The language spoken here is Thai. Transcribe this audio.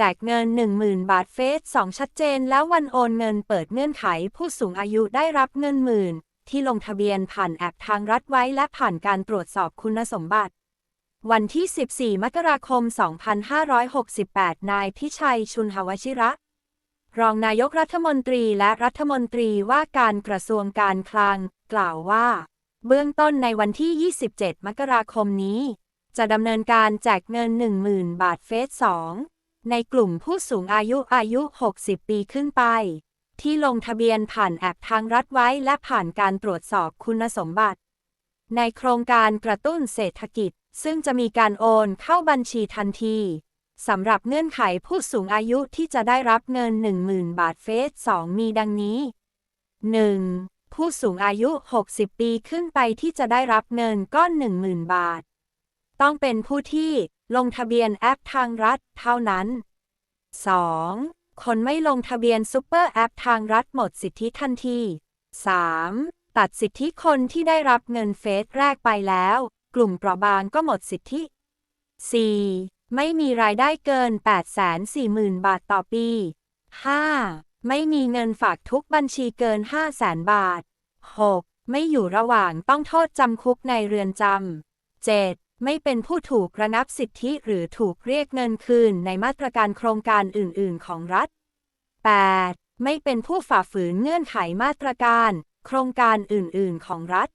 แจกเงิน 10,000 บาทเฟส2ชัดเจน แล้ววันโอนเงินเปิดเงื่อนไข ผู้สูงอายุได้รับเงินหมื่น ที่ลงทะเบียนผ่านแอปทางรัฐไว้และผ่านการตรวจสอบคุณสมบัติ วันที่ 14 มกราคม 2568 นายพิชัยชุนหวชิระ รองนายกรัฐมนตรีและรัฐมนตรีว่าการกระทรวงการคลัง กล่าวว่า เบื้องต้นในวันที่ 27 มกราคมนี้ จะดำเนินการแจกเงิน 10,000 บาทเฟส2 ในกลุ่มผู้สูงอายุอายุ 60 ปีขึ้นไป ที่ลงทะเบียนผ่านแอปทางรัฐไว้และผ่านการตรวจสอบคุณสมบัติ ในโครงการกระตุ้นเศรษฐกิจ ซึ่งจะมีการโอนเข้าบัญชีทันทีสำหรับเงื่อนไขผู้สูงอายุที่จะได้รับเงิน 10,000 บาทเฟส 2 มีดังนี้ 1. ผู้สูงอายุ 60 ปีขึ้นไปที่จะได้รับเงินก้อน 10,000 บาท ต้องเป็นผู้ที่ ลงทะเบียนแอปทางรัฐเท่านั้น 2. คนไม่ลงทะเบียนซุปเปอร์แอปทางรัฐหมดสิทธิทันที 3. ตัดสิทธิคนที่ได้รับเงินเฟสแรกไปแล้ว กลุ่มเปราะบางก็หมดสิทธิ 4. ไม่มีรายได้เกิน 840,000 บาทต่อปี 5. ไม่มีเงินฝากทุกบัญชีเกิน 500,000 บาท 6. ไม่อยู่ระหว่างต้องโทษจำคุกในเรือนจำ 7. ไม่เป็นผู้ถูกระนับสิทธิหรือถูกเรียกเงินคืนในมาตรการโครงการอื่น ๆ ของรัฐ 8. ไม่เป็นผู้ฝ่าฝืนเงื่อนไขมาตรการ โครงการอื่น ๆ ของรัฐ